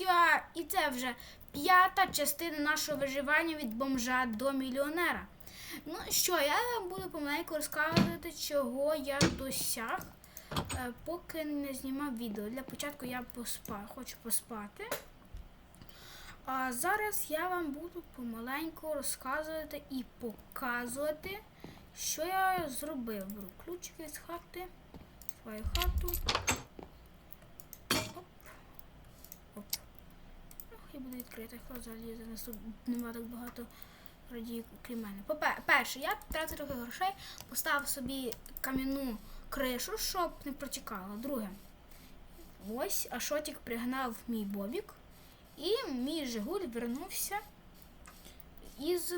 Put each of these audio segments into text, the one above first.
Все, і це вже п'ята частина нашого виживання від бомжа до мільйонера. Ну що, я вам буду помаленьку розказувати, чого я досяг, е, поки не знімав відео. Для початку я поспа, хочу поспати. А зараз я вам буду помаленьку розказувати і показувати, що я зробив. Беру ключики з хати, свою хату. Оп. Оп. Ну, хай буде відкрита, хто залізе, нас нема так багато радіїв, крім мене. По-перше, я тратив трохи грошей, поставив собі кам'яну кришу, щоб не протікало. Друге, ось Ашотік пригнав мій бобік. І мій Жигуль вернувся із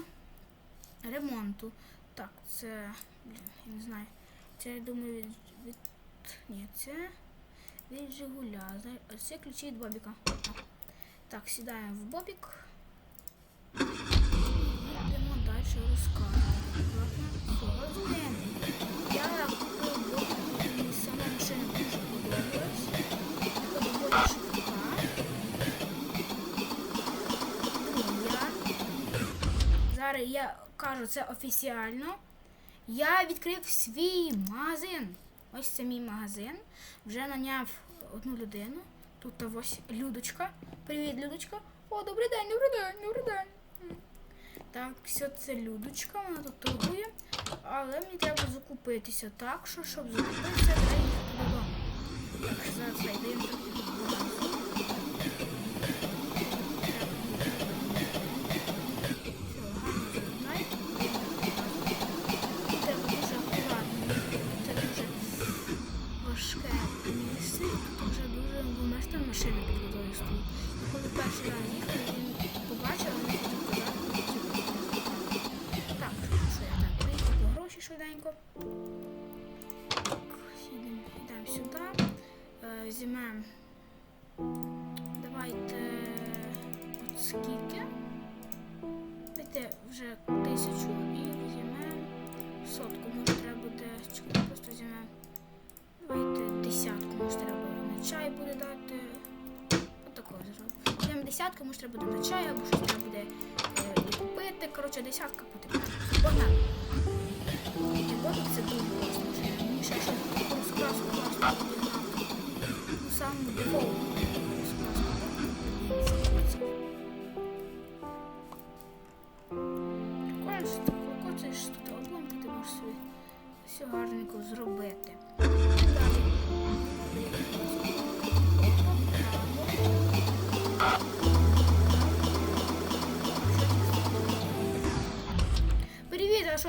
ремонту. Так, це. Блін, я не знаю. Це я думаю від. від ні, це від Жигуля. Це ключі від Бобіка. Так, сідаємо в Бобік. Йдемо далі розказувати. Розуміємо. Я купив Бобік, і сама дуже подобалась. Зараз я кажу це офіціально. Я відкрив свій магазин. Ось це мій магазин. Вже наняв одну людину. Тут ось Людочка. Привіт, Людочка. О, добрий день, добрий день, добрий день. М. Так, все це Людочка, вона тут торгує. Але мені треба закупитися. Так що, щоб закупитися, треба їхати додому. Так, зараз зайдемо Тут вже дуже буместа машина під стоїть. Коли перший раз їхали, він побачив, казати, не. Так, я так, приїхав по гроші швиденько. Так, йдемо сюди. Е, Візьмемо. Давайте от скільки. Дайте вже тисячу десятку, може треба буде на чай, або щось треба буде е, купити. Коротше, десятка потрібна. Погнали. І бобік це дуже. Ще щось розкраску класно. Ну, сам дефолт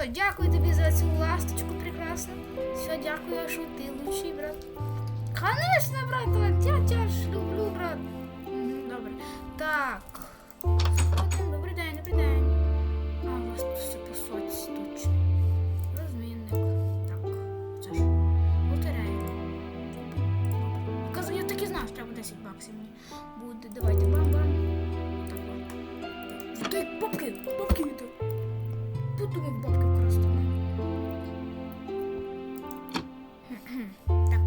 Дякую тобі за цю ласточку прекрасну. Все, дякую, що ти лучший брат. Конечно, брат, я тебя ж люблю, брат. Добре. Так. Сходимо. Добрий день, добрий день. А, у вас тут все по соці точно. Розмінник. Так, це ж лотерея. Кажу, я так і знав, що треба 10 баксів мені буде. Давайте бам-бам. Так, от. Бабки, бабки йду. Тут думав бабки вкрасти. Так.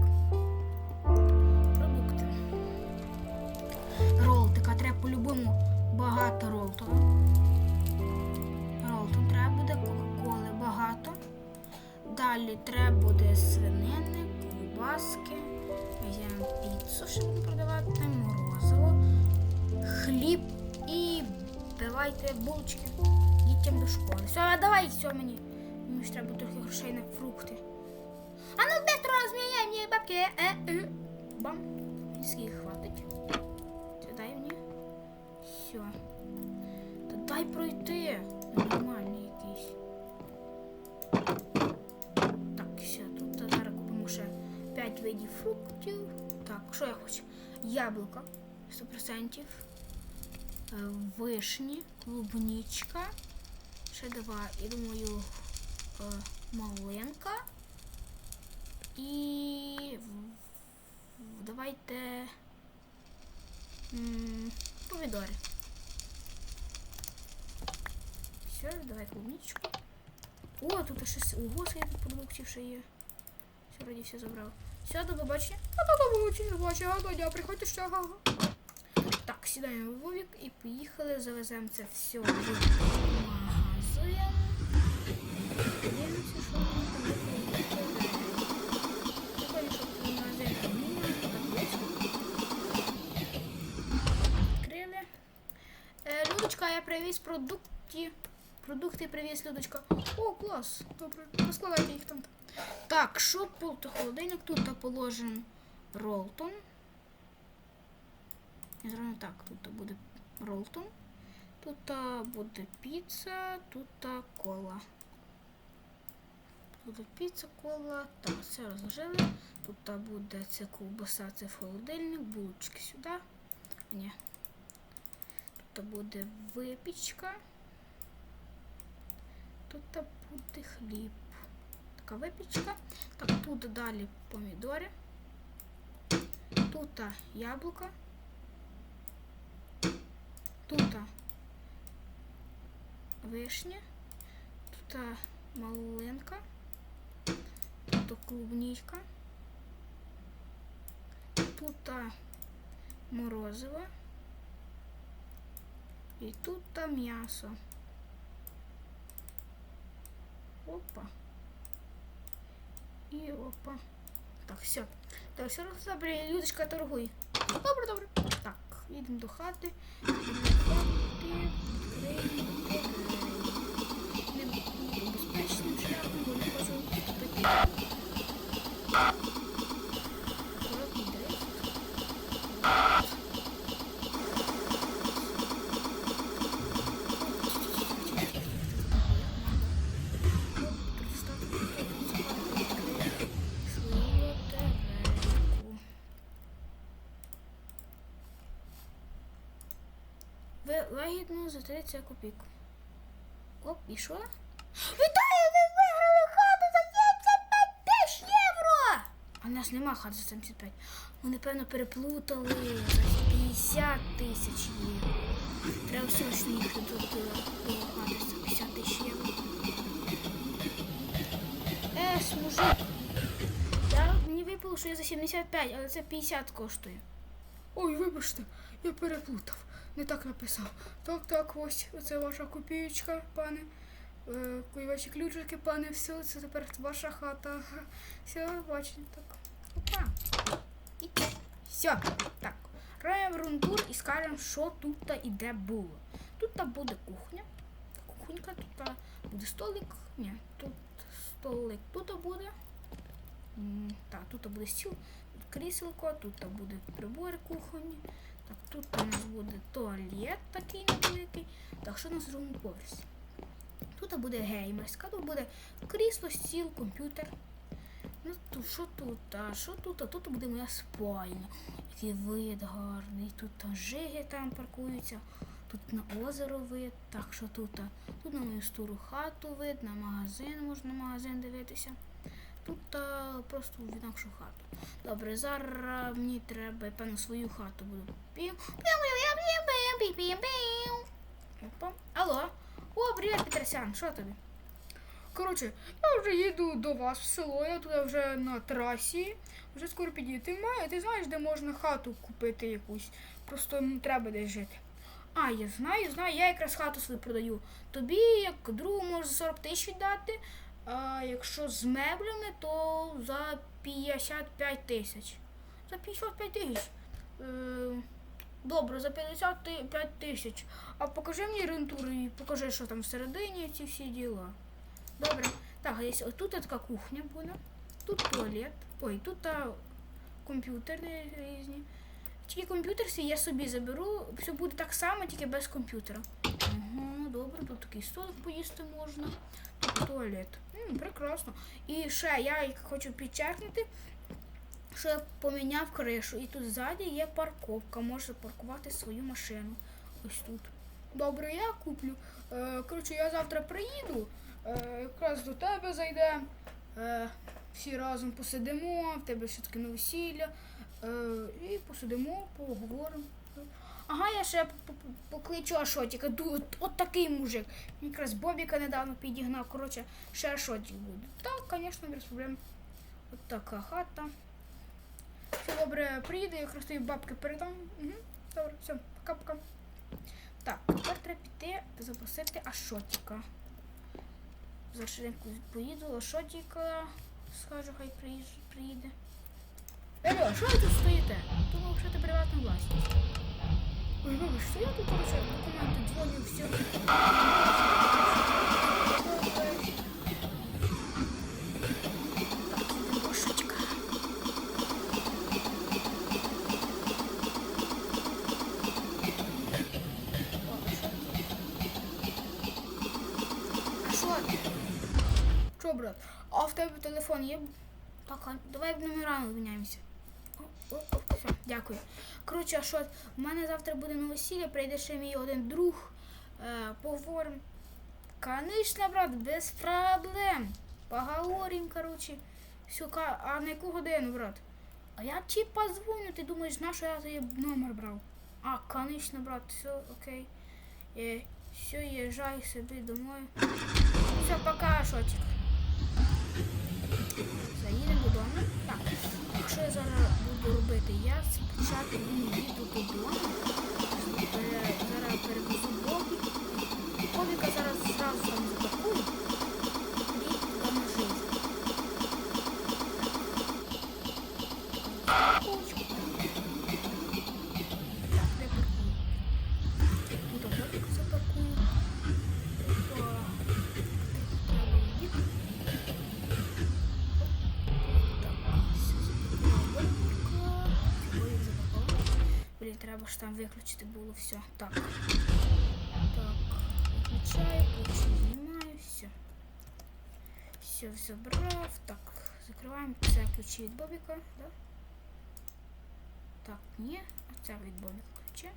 Продукти. Ролтика треба по-любому багато ролту. Ролту треба буде кока-коли багато. Далі треба буде свинини, ковбаски. Візьмемо піцу, щоб продавати, морозиво, хліб і давайте булочки дітям до школи. Все, давай все мені. Мені ж треба трохи грошей на фрукти. А ну быстро розміняй мені бабки. Е, е. Бам. Скільки хватить. Це дай мені. Все. Та дай пройти. Нормальний якийсь. Так, все, тут зараз купимо ще 5 видів фруктів. Так, що я хочу? Яблуко 100%. Е, Вишні, клубничка. Ще давай, я думаю, е, малинка. І давайте помідори. Все, давай клубничку. О, тут щось. Ого, скільки тут продуктів ще є. Все, вроді все забрав. Все, до побачення. А до побачення, до побачення, до дня, приходьте ще. Так, сідаємо в Вовік і поїхали, завеземо це все Людочка, я привіз продукти. Продукти привіз, Людочка. О, клас. Добре, розкладайте їх там. Так, що по холодильник? Тут положен Ролтон. Я зроблю так, тут буде Ролтон. Тут буде піца, тут кола. Буде піца, кола. Так, все розложили. Тут буде це ковбаса, це в холодильник, булочки сюди. Ні. Тут буде випічка. Тут буде хліб. Така випічка. Так, тут далі помідори. Тут яблука. Тут вишня, тут малинка, тут клубничка, тут морозиво і тут м'ясо. Опа. І опа. Так, все. Так, все добре, Людочка, торгуй. Добре, добре. Так, їдемо до хати. Небезпечним шляхом, бо не хочу Ви лагідно за 30 копійок. Оп, і що? Вітаю, ви виграли хату за 75 тисяч євро! А в нас нема хати за 75. Ми, напевно, переплутали за 50 тисяч євро. Треба срочно їхати до, до, до хати за 50 тисяч євро. Ес, мужик. Я, мені випало, що я за 75, але це 50 коштує. Ой, вибачте, я переплутав. Не так написав. Так, так, ось це ваша копієчка, пане. Е, ваші ключики, пане, все, це тепер ваша хата. Все, бачите, так. Опа. І все. Так. Граємо рундур і скажемо, що тут і де було. Тут буде кухня. Кухонька, тут буде столик. Ні, тут столик тут буде. М, Так, тут буде стіл, тут кріселко, тут буде прибори кухонні. Так, тут у нас буде туалет такий невеликий. Так, що у нас в другому поверсі? Тут буде геймерська, тут буде крісло, стіл, комп'ютер. Ну, тут, що тут? А що тут? А тут буде моя спальня. Який вид гарний. Тут там жиги там паркуються. Тут на озеро вид. Так, що тут? Тут на мою стару хату вид, на магазин, можна на магазин дивитися. Тут а, просто в інакшу хату. Добре, зараз мені треба, певно, свою хату буду. Опа. Алло. О, привіт, Петросян, що тобі? Коротше, я вже їду до вас в село, я туди вже на трасі, вже скоро підійду. Ти ти знаєш, де можна хату купити якусь. Просто ну, треба десь жити. А, я знаю, знаю, я якраз хату свою продаю. Тобі, як другу, можу за 40 тисяч віддати, а якщо з меблями, то за 55 тисяч. За 55 тисяч. Е, добре, за 55 тисяч. А покажи мені рентур і покажи, що там всередині ці всі діла. Добре. Так, ось тут така кухня буде. Тут туалет. Ой, тут а, комп'ютери різні. Тільки комп'ютер свій я собі заберу. Все буде так само, тільки без комп'ютера. Ага, добре, тут такий столик поїсти можна. Туалет. М, прекрасно. І ще я хочу підчеркнути, що я поміняв кришу. І тут ззаді є парковка. Можна паркувати свою машину. Ось тут. Добре, я куплю. Е, коротше, я завтра приїду. Е, якраз до тебе зайде. Е, всі разом посидимо, в тебе все таки новосілля. Е, і посидимо, поговоримо. Ага, я ще покличу Ашотіка. От, такий мужик. Якраз Бобіка недавно підігнав. Коротше, ще Ашотік буде. Так, звісно, без проблем. От така хата. Все добре, приїде, якраз тобі бабки передам. Угу. добре, все, пока-пока. Так, тепер треба піти запросити Ашотіка. За швиденько поїду, Ашотіка, скажу, хай приїде. Алло, що ви тут стоїте? Тут взагалі приватна власність. Ой, вибач, що я тут короче, документи дзвоню, все. Що? Брат? А в тебе телефон є? Так, давай номерами обміняємося. Дякую. Коротше, а що, в мене завтра буде новосілля, прийде ще мій один друг. Е, поговоримо. Конечно, брат, без проблем. Поговорим, коротше. Все, а на яку годину, брат? А я тебе позвоню, ти думаєш, на що я тобі номер брав? А, конечно, брат, все, окей. Е, все, їжджай собі домой. Все, пока, Шотик. Заїдемо додому. Так, якщо я зараз буду робити, я спочатку їду додому. Е, Зараз перекусу Бобі. Бобіка зараз зразу там запакую. Там виключити було все. Так. Так. Виключаю, ключі знімаю, все. Все, забрав. Так, закриваємо. Це ключі від Бобіка, да? Так, ні, а це від Бобіка ключі.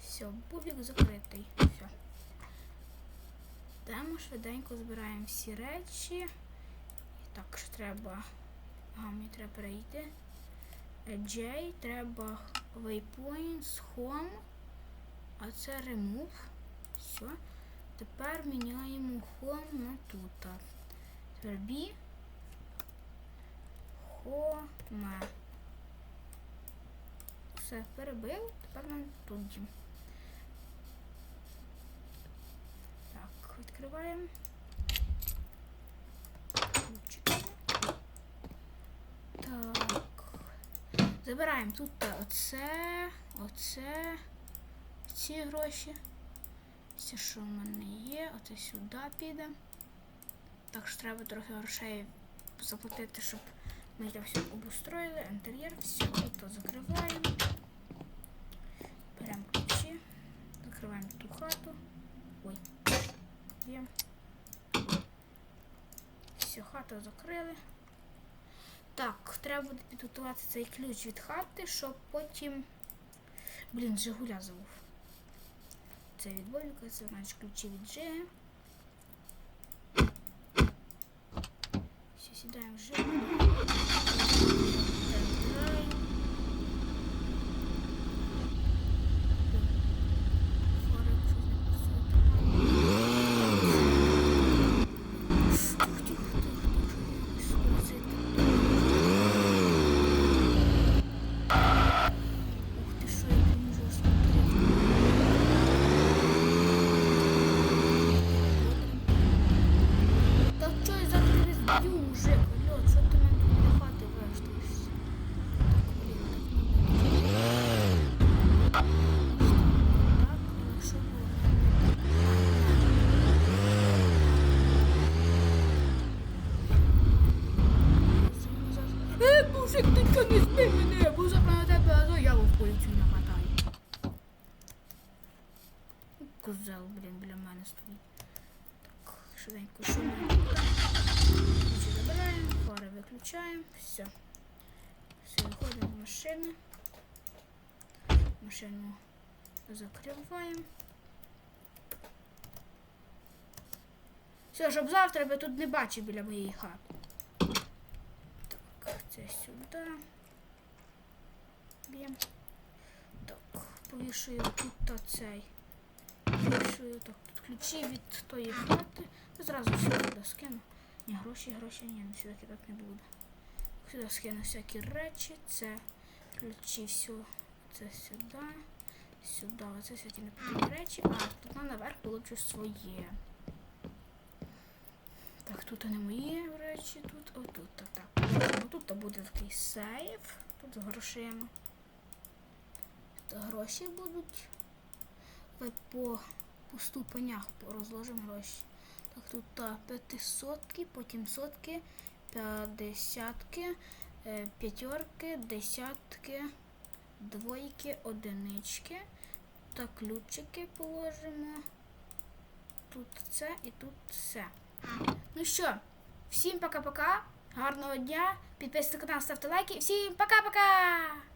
Все, Бобік закритий. Все. Йдемо швиденько збираємо всі речі. Так, що треба. Ага, мені треба перейти. J, треба waypoints, home, а це remove. Все. Тепер міняємо home на тут. Тепер B. Home. Все, перебив. Тепер нам тут. Так, відкриваємо. Ключики. Так. Забираємо тут оце, оце, ці гроші. Це що в мене є, оце сюди піде. Так що треба трохи грошей заплатити, щоб ми це все обустроїли. Інтер'єр, все, тут закриваємо. Беремо ключі, закриваємо ту хату. Ой, є. Все, хату закрили. Так, треба буде підготувати цей ключ від хати, щоб потім. Блін, Жигуля забув. Це від Бобіка, це значить ключі від Жиги. Все, сідаємо в Жигу. Козел, блін, біля мене стоїть. Так, швиденько шумимо. Ключі забираємо, фари виключаємо, все. Все, виходимо в машину. Машину закриваємо. Все, щоб завтра ви тут не бачив біля моєї хати. Так, це сюди. Б'ємо. Так, повішую тут та Повішую так, ключі від тої хати. Я Зразу сюди скину. Ні, гроші, гроші, ні, ну сюди кидати не буду. Сюди скину всякі речі. Це Ключі все. Це сюди. Сюди. Оце всякі непотрібні речі. А, тут на наверх получу своє. Так, тут не мої речі, тут, отут, так, так. Ну, тут буде такий сейф. Тут з грошима. Тут гроші будуть. По, по ступенях розложимо гроші. Так, тут та п'ятисотки, потім сотки, п'ятдесятки, е, п'ятерки, десятки, двойки, одинички. Та ключики положимо. Тут це і тут це. Ну що, всім пока-пока. Гарного дня. Підписуйтесь на канал, ставте лайки. Всім пока-пока!